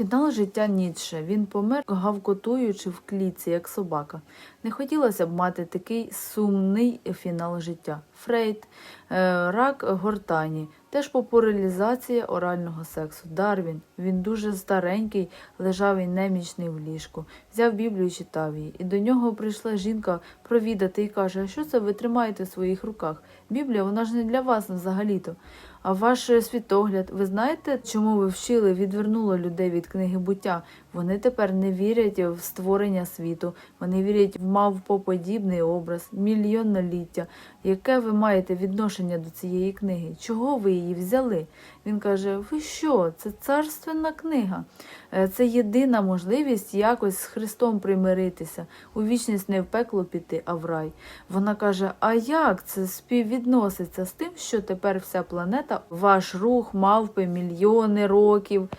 Фінал життя Ніцше. Він помер, гавкотуючи в клітці, як собака. Не хотілося б мати такий сумний фінал життя. Фрейд, е, рак гортані, теж популяризація орального сексу. Дарвін, він дуже старенький, лежав і немічний в ліжку. Взяв Біблію і читав її. І до нього прийшла жінка провідати і каже: А що це ви тримаєте в своїх руках? Біблія, вона ж не для вас взагалі-то. А ваш е, світогляд, ви знаєте, чому ви вчили, відвернуло людей від книги буття? Вони тепер не вірять в створення світу, вони вірять в мавпоподібний образ, мільйонноліття. Яке ви маєте відношення до цієї книги? Чого ви її взяли? Він каже: Ви що? Це царственна книга. Е, Це єдина можливість якось з Христом примиритися, у вічність не в пекло піти, а в рай. Вона каже: А як це співвідноситься з тим, що тепер вся планета, ваш рух, мавпи, мільйони років,